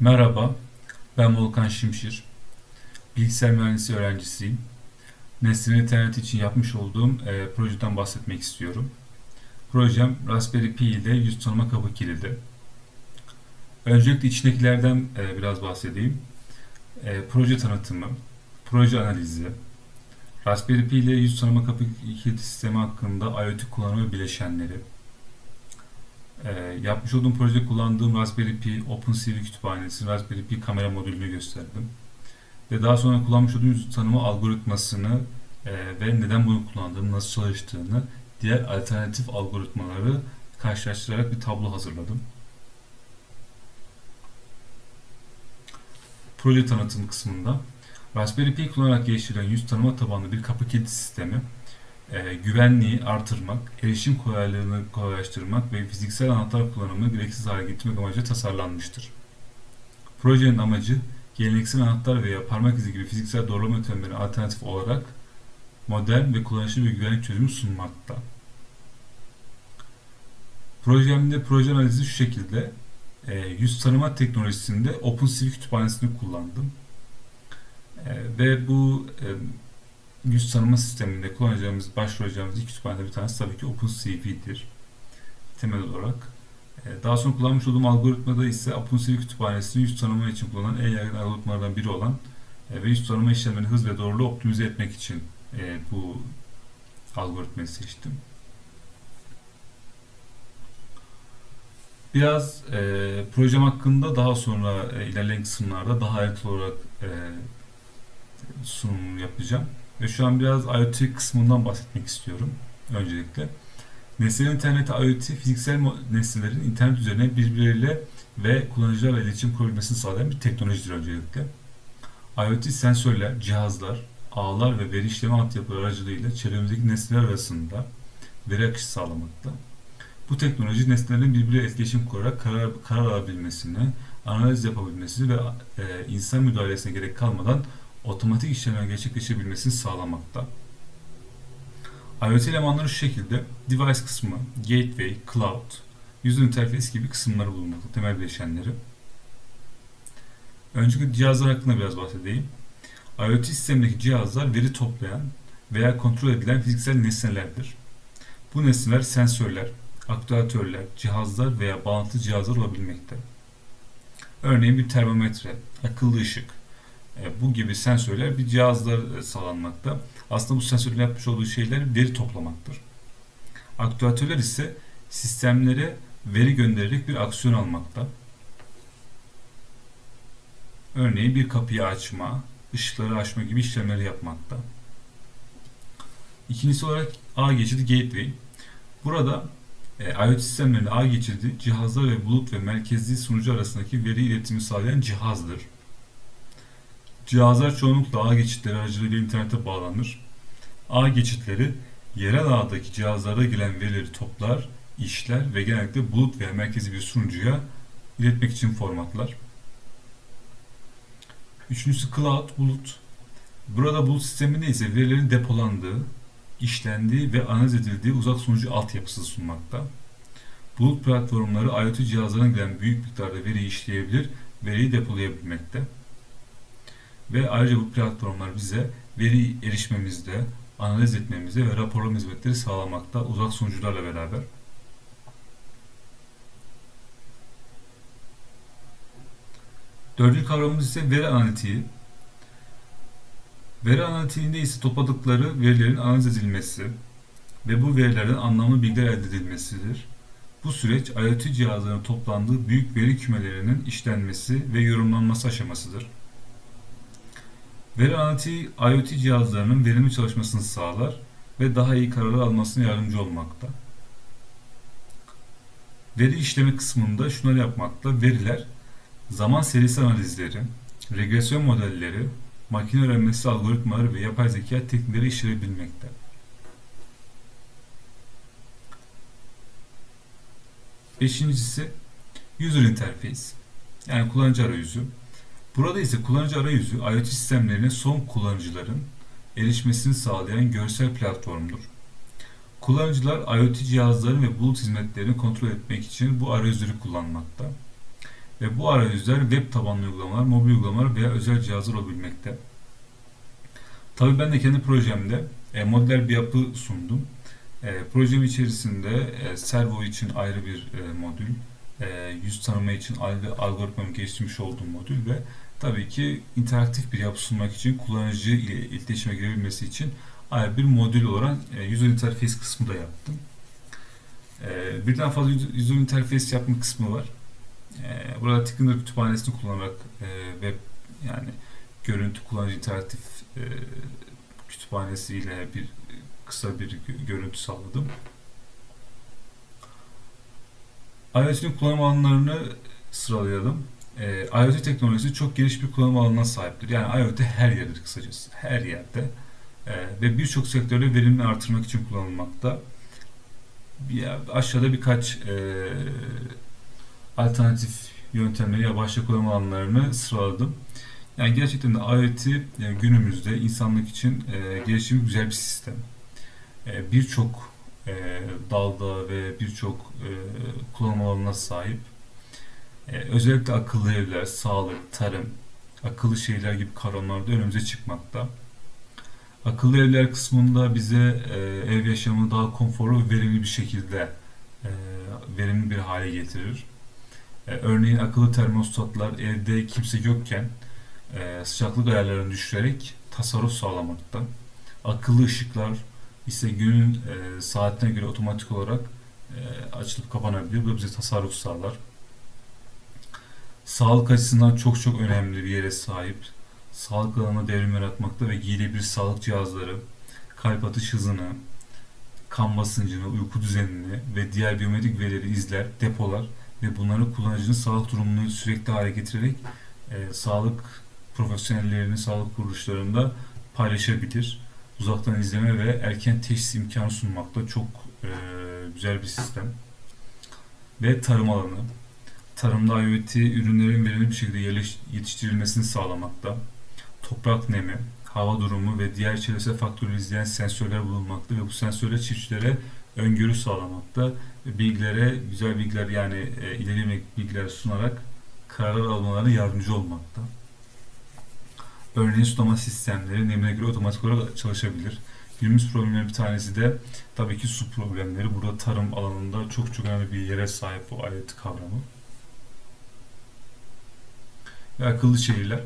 Merhaba, ben Volkan Şimşir. Bilgisayar mühendisi öğrencisiyim. Nesnenin internet için yapmış olduğum e, projeden bahsetmek istiyorum. Projem Raspberry Pi ile yüz tanıma kapı kilidi. Öncelikle içindekilerden e, biraz bahsedeyim. E, proje tanıtımı, proje analizi, Raspberry Pi ile yüz tanıma kapı kilidi sistemi hakkında IoT kullanımı bileşenleri, e, yapmış olduğum projede kullandığım Raspberry Pi OpenCV kütüphanesi, Raspberry Pi kamera modülünü gösterdim. Ve daha sonra kullanmış olduğum yüz tanıma algoritmasını e, ve neden bunu kullandığını, nasıl çalıştığını, diğer alternatif algoritmaları karşılaştırarak bir tablo hazırladım. Proje tanıtım kısmında Raspberry Pi kullanarak geliştirilen yüz tanıma tabanlı bir kapı kilidi sistemi e, güvenliği artırmak, erişim kolaylığını kolaylaştırmak ve fiziksel anahtar kullanımını gereksiz hale getirmek amacıyla tasarlanmıştır. Projenin amacı geleneksel anahtar veya parmak izi gibi fiziksel doğrulama yöntemlerine alternatif olarak modern ve kullanışlı bir güvenlik çözümü sunmakta. Projemde proje analizi şu şekilde e, yüz tanıma teknolojisinde OpenCV kütüphanesini kullandım. E, ve bu e, yüz tanıma sisteminde kullanacağımız, başvuracağımız ilk kütüphanede bir tanesi tabii ki OpenCV'dir. Temel olarak. Ee, daha sonra kullanmış olduğum algoritmada ise OpenCV kütüphanesini yüz tanıma için kullanılan en yaygın algoritmalardan biri olan e, ve yüz tanıma işlemlerini hız ve doğruluğu optimize etmek için e, bu algoritmayı seçtim. Biraz e, projem hakkında daha sonra e, ilerleyen kısımlarda daha ayrıntılı olarak e, sunum yapacağım. Ve şu an biraz IoT kısmından bahsetmek istiyorum öncelikle. Nesneler interneti IoT, fiziksel nesnelerin internet üzerine birbirleriyle ve kullanıcılarla iletişim kurabilmesini sağlayan bir teknolojidir öncelikle. IoT sensörler, cihazlar, ağlar ve veri işleme altyapıları aracılığıyla çevremizdeki nesneler arasında veri akışı sağlamakta. Bu teknoloji nesnelerin birbiriyle etkileşim kurarak karar, karar alabilmesini, analiz yapabilmesini ve e, insan müdahalesine gerek kalmadan otomatik işlemler gerçekleşebilmesini sağlamakta. IoT elemanları şu şekilde device kısmı, gateway, cloud, user interface gibi kısımları bulunmakta, temel bileşenleri. Öncelikle cihazlar hakkında biraz bahsedeyim. IoT sistemindeki cihazlar veri toplayan veya kontrol edilen fiziksel nesnelerdir. Bu nesneler sensörler, aktüatörler, cihazlar veya bağlantı cihazlar olabilmekte. Örneğin bir termometre, akıllı ışık, bu gibi sensörler bir cihazlar e, sağlanmakta. Aslında bu sensörlerin yapmış olduğu şeyler veri toplamaktır. Aktüatörler ise sistemlere veri göndererek bir aksiyon almakta. Örneğin bir kapıyı açma, ışıkları açma gibi işlemleri yapmakta. İkincisi olarak ağ geçidi gateway. Burada e, IoT sistemlerinde ağ geçidi cihazlar ve bulut ve merkezli sunucu arasındaki veri iletimi sağlayan cihazdır. Cihazlar çoğunlukla ağ geçitleri aracılığıyla internete bağlanır. Ağ geçitleri yerel ağdaki cihazlara gelen verileri toplar, işler ve genellikle bulut veya merkezi bir sunucuya iletmek için formatlar. Üçüncüsü cloud, bulut. Burada bulut sisteminde ise verilerin depolandığı, işlendiği ve analiz edildiği uzak sunucu altyapısı sunmakta. Bulut platformları IoT cihazlarına gelen büyük miktarda veriyi işleyebilir, veriyi depolayabilmekte. Ve ayrıca bu platformlar bize veri erişmemizde, analiz etmemizde ve raporlama hizmetleri sağlamakta uzak sunucularla beraber. Dördüncü kavramımız ise veri analitiği. Veri analitiğinde ise topladıkları verilerin analiz edilmesi ve bu verilerden anlamlı bilgiler elde edilmesidir. Bu süreç IoT cihazlarının toplandığı büyük veri kümelerinin işlenmesi ve yorumlanması aşamasıdır. Veri analitiği IoT cihazlarının verimli çalışmasını sağlar ve daha iyi kararlar almasına yardımcı olmakta. Veri işleme kısmında şunları yapmakta. Veriler, zaman serisi analizleri, regresyon modelleri, makine öğrenmesi algoritmaları ve yapay zeka teknikleri işleyebilmekte. Beşincisi User Interface yani kullanıcı arayüzü. Burada ise kullanıcı arayüzü IoT sistemlerine son kullanıcıların erişmesini sağlayan görsel platformdur. Kullanıcılar IoT cihazların ve bulut hizmetlerini kontrol etmek için bu arayüzleri kullanmakta. Ve bu arayüzler web tabanlı uygulamalar, mobil uygulamalar veya özel cihazlar olabilmekte. Tabii ben de kendi projemde e, modüler bir yapı sundum. E, projem içerisinde e, servo için ayrı bir e, modül, e, yüz tanıma için ayrı algoritmamı geliştirmiş olduğum modül ve tabii ki interaktif bir yapı sunmak için kullanıcı ile iletişime girebilmesi için ayrı bir modül olan e, user interface kısmı da yaptım. E, birden fazla user interface yapma kısmı var. E, burada Ticketer kütüphanesini kullanarak e, web yani görüntü kullanıcı interaktif e, kütüphanesiyle bir kısa bir görüntü sağladım. IoT'nin kullanım alanlarını sıralayalım. E, IoT teknolojisi çok geniş bir kullanım alanına sahiptir. Yani IoT her yerdedir kısacası. Her yerde. E, ve birçok sektörde verimini artırmak için kullanılmakta. Bir, aşağıda birkaç e, alternatif yöntemleri ya başka kullanım alanlarını sıraladım. Yani gerçekten de IoT yani günümüzde insanlık için e, gelişmiş güzel bir sistem. E, birçok e, dalda ve birçok e, kullanım alanına sahip. E, özellikle akıllı evler, sağlık, tarım, akıllı şehirler gibi kavramlar da önümüze çıkmakta. Akıllı evler kısmında bize e, ev yaşamını daha konforlu ve verimli bir şekilde e, verimli bir hale getirir. E, örneğin akıllı termostatlar evde kimse yokken e, sıcaklık ayarlarını düşürerek tasarruf sağlamakta. Akıllı ışıklar ise günün e, saatine göre otomatik olarak e, açılıp kapanabilir. Bu bize tasarruf sağlar. Sağlık açısından çok çok önemli bir yere sahip. Sağlık alanına devrim yaratmakta ve giyilebilir sağlık cihazları, kalp atış hızını, kan basıncını, uyku düzenini ve diğer biyometrik verileri izler, depolar ve bunları kullanıcının sağlık durumunu sürekli hale getirerek e, sağlık profesyonellerini sağlık kuruluşlarında paylaşabilir. Uzaktan izleme ve erken teşhis imkanı sunmakta çok e, güzel bir sistem. Ve tarım alanı. Tarımda IoT ürünlerin verimli bir şekilde yetiştirilmesini sağlamakta. Toprak nemi, hava durumu ve diğer çevresel faktörleri izleyen sensörler bulunmakta ve bu sensörler çiftçilere öngörü sağlamakta. Bilgilere, güzel bilgiler yani e, ileri bilgiler sunarak karar almalarına yardımcı olmakta. Örneğin sulama sistemleri nemine göre otomatik olarak çalışabilir. Günümüz problemleri bir tanesi de tabii ki su problemleri. Burada tarım alanında çok çok önemli bir yere sahip bu IoT kavramı. Ve akıllı şehirler.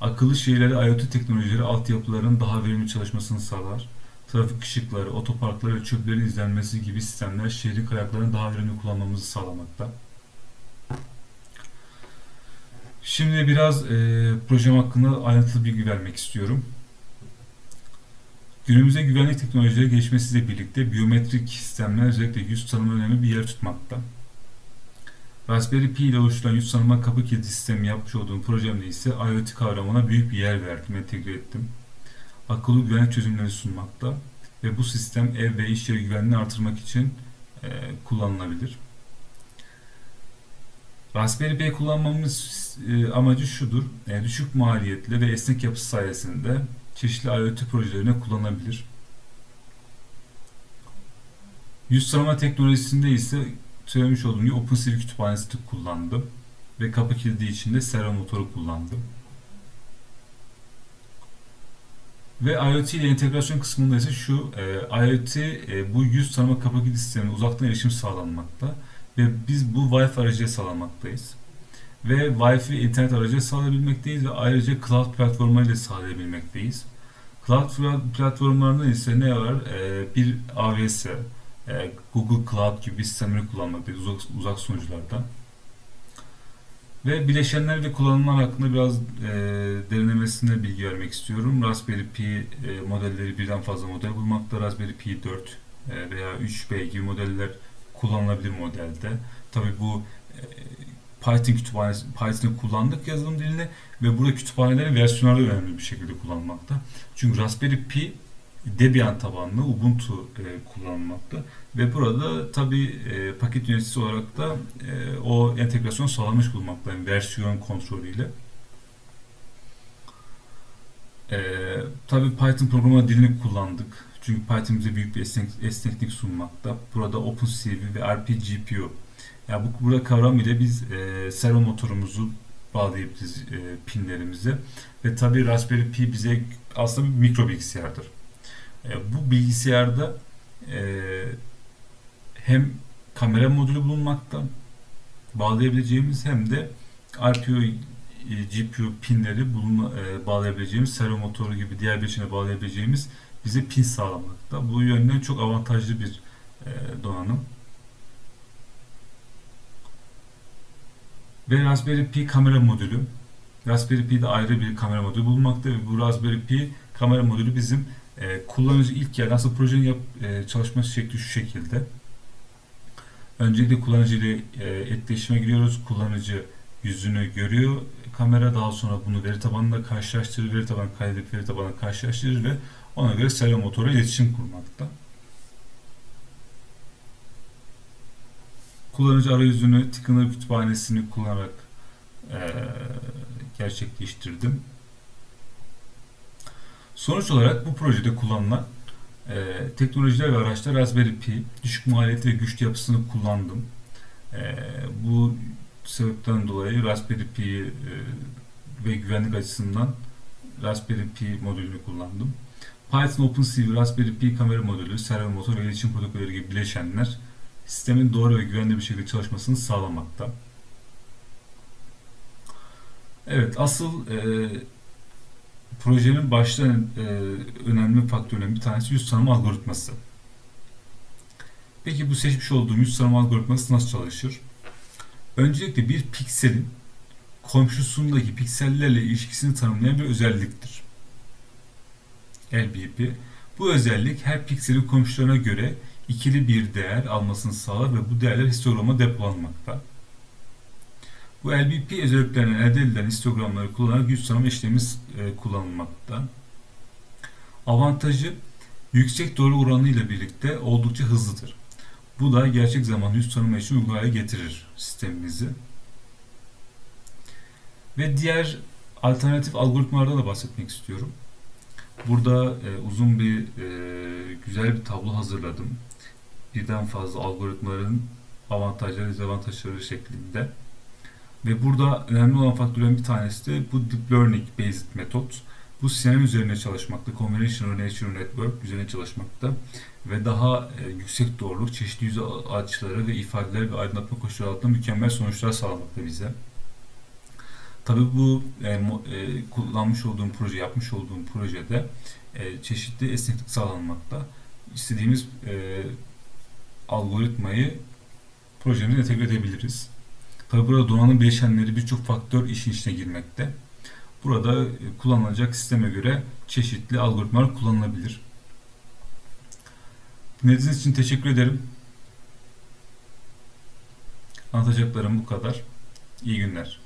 Akıllı şehirlerde IoT teknolojileri altyapıların daha verimli çalışmasını sağlar. Trafik ışıkları, otoparklar ve çöplerin izlenmesi gibi sistemler şehrin kaynaklarını daha verimli kullanmamızı sağlamakta. Şimdi biraz e, projem hakkında ayrıntılı bilgi vermek istiyorum. Günümüzde güvenlik teknolojileri gelişmesiyle birlikte biyometrik sistemler özellikle yüz tanıma önemli bir yer tutmakta. Raspberry Pi ile oluşturulan yüz tanıma kapı kilidi sistemi yapmış olduğum projemde ise IoT kavramına büyük bir yer verdim, entegre ettim. Akıllı güvenlik çözümleri sunmakta ve bu sistem ev ve iş yeri güvenliğini artırmak için e, kullanılabilir. Raspberry Pi kullanmamız e, amacı şudur. E, düşük maliyetli ve esnek yapısı sayesinde çeşitli IoT projelerine kullanılabilir. Yüz tanıma teknolojisinde ise söylemiş olduğum gibi OpenCV kütüphanesi kullandım. Ve kapı kilidi için de servo motoru kullandım. Ve IoT ile entegrasyon kısmında ise şu, e, IoT e, bu yüz tanıma kapı kilidi sistemine uzaktan erişim sağlanmakta. Ve biz bu Wi-Fi aracıyla sağlamaktayız. Ve Wi-Fi internet aracıyla sağlayabilmekteyiz ve ayrıca cloud platformlarıyla sağlayabilmekteyiz. Cloud platformlarında ise ne var? Ee, bir AWS, e, Google Cloud gibi sistemleri kullanmaktayız uzak, uzak sunuculardan. Ve bileşenler ve kullanımlar hakkında biraz e, derinlemesine bilgi vermek istiyorum. Raspberry Pi e, modelleri birden fazla model bulmakta. Raspberry Pi 4 e, veya 3B gibi modeller kullanılabilir modelde. Tabi bu e, Python kütüphanesi, Python'ı kullandık yazılım dilini ve burada kütüphanelerin versiyonları önemli bir şekilde kullanmakta. Çünkü Raspberry Pi Debian tabanlı Ubuntu e, kullanılmakta ve burada tabi e, paket yöneticisi olarak da e, o entegrasyon sağlamış bulunmakta yani versiyon kontrolüyle. E, tabi Python programa dilini kullandık. Çünkü Python bize büyük bir esnek, esneklik sunmakta. Burada OpenCV ve RPGPU Ya bu burada kavram ile biz e, servo motorumuzu bağlayabiliriz e, pinlerimizi. Ve tabii Raspberry Pi bize aslında bir mikro bilgisayardır. E, bu bilgisayarda e, hem kamera modülü bulunmakta bağlayabileceğimiz hem de RPO e, GPU pinleri bulunma, e, bağlayabileceğimiz servo motoru gibi diğer bileşene bağlayabileceğimiz bize pin sağlamakta. Bu yönden çok avantajlı bir e, donanım. Ve Raspberry Pi kamera modülü. Raspberry Pi'de ayrı bir kamera modülü bulunmakta ve bu Raspberry Pi kamera modülü bizim e, kullanıcı ilk yerden aslında projenin yap, e, çalışma şekli şu şekilde. Öncelikle kullanıcı ile e, etkileşime giriyoruz. Kullanıcı yüzünü görüyor kamera daha sonra bunu veri tabanında karşılaştırır, veri tabanı kaydedip veri tabanına karşılaştırır ve ona göre servo motora iletişim kurmakta. Kullanıcı arayüzünü Tickener kütüphanesini kullanarak e, gerçekleştirdim. Sonuç olarak bu projede kullanılan e, teknolojiler ve araçlar Raspberry Pi, düşük maliyetli ve güçlü yapısını kullandım. E, bu sebepten dolayı Raspberry Pi e, ve güvenlik açısından Raspberry Pi modülünü kullandım. Python OpenCV, Raspberry Pi kamera modülü, servo motor ve iletişim protokolleri gibi bileşenler sistemin doğru ve güvenli bir şekilde çalışmasını sağlamakta. Evet, asıl e, projenin başta e, önemli faktörlerin bir tanesi yüz tanıma algoritması. Peki bu seçmiş olduğum yüz tanıma algoritması nasıl çalışır? Öncelikle bir pikselin komşusundaki piksellerle ilişkisini tanımlayan bir özelliktir. LBP. Bu özellik her pikselin komşularına göre ikili bir değer almasını sağlar ve bu değerler histograma depolanmakta. Bu LBP özelliklerinden elde edilen histogramları kullanarak yüz tanıma işlemi e, kullanılmakta. Avantajı yüksek doğru oranı ile birlikte oldukça hızlıdır. Bu da gerçek zaman yüz tanıma için uygun hale getirir sistemimizi. Ve diğer alternatif algoritmalardan da bahsetmek istiyorum. Burada e, uzun bir e, güzel bir tablo hazırladım. Birden fazla algoritmaların avantajları, dezavantajları şeklinde. Ve burada önemli olan faktörlerin bir tanesi de bu Deep Learning Based Method. Bu sinir üzerine çalışmakta, Convolutional Neural Network üzerine çalışmakta ve daha e, yüksek doğruluk, çeşitli yüz açıları ve ifadeler ve aydınlatma koşulları altında mükemmel sonuçlar sağlamakta bize. Tabii bu e, e, kullanmış olduğum proje, yapmış olduğum projede e, çeşitli esneklik sağlanmakta. İstediğimiz e, algoritmayı projemize entegre edebiliriz. Tabii burada donanım bileşenleri birçok faktör işin içine girmekte. Burada e, kullanılacak sisteme göre çeşitli algoritmalar kullanılabilir. Dinlediğiniz için teşekkür ederim. Anlatacaklarım bu kadar. İyi günler.